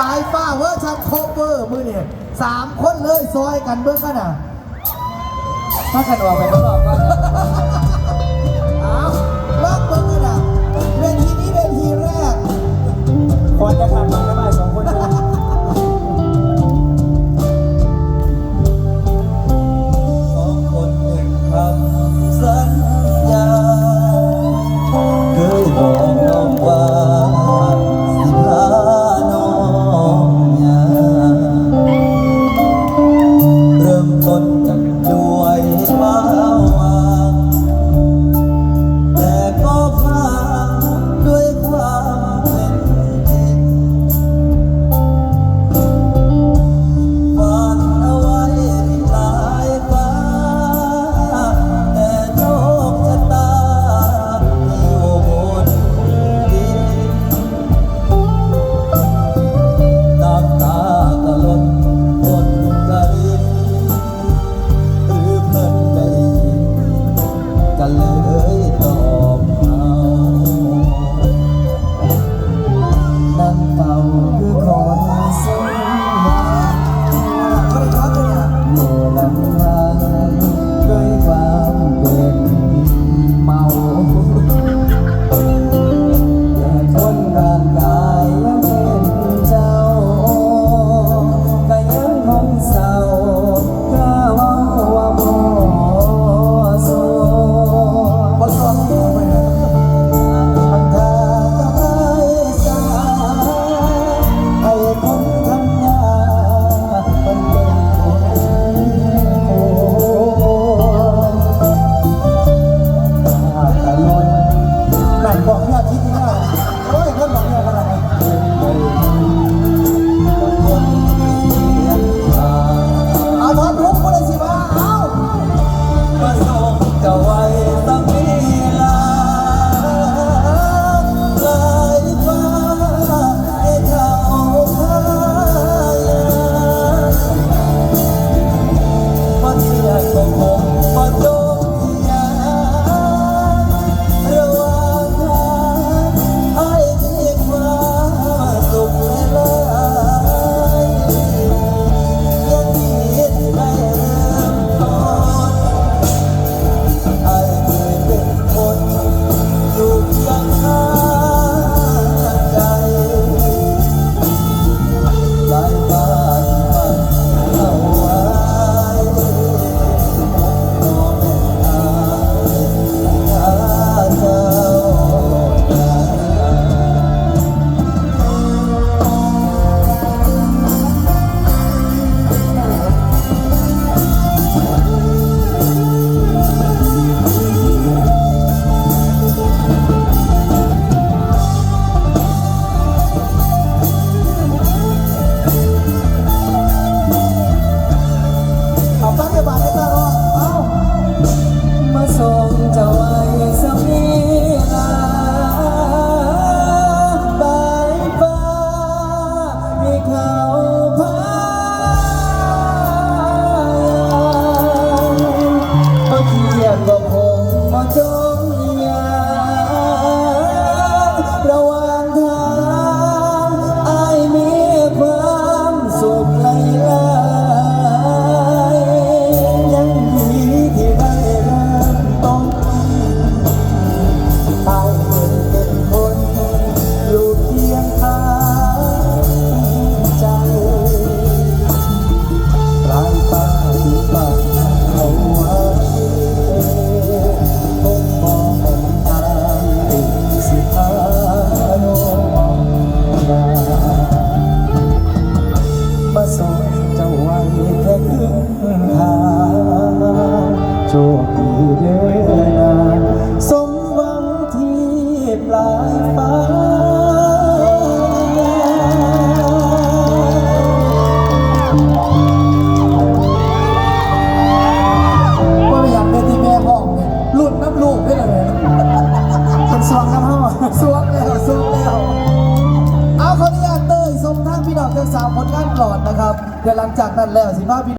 ตายฟ้าเวอร์ชันโคเปอร์มือเนี่ยสามคนเลยซอยกันเบิ้งขนาดะถ้ากันออกไปก็ลอง 天ยา我บอ สวงครับพ่อสวงแล้วสวงแล้วเอาขออนุญาตเต้ยสมท่านพี่น้องจากสาวผลงานกลอดนะครับเดี๋ยวหลังจากนั้นแล้วสิพ่อพี่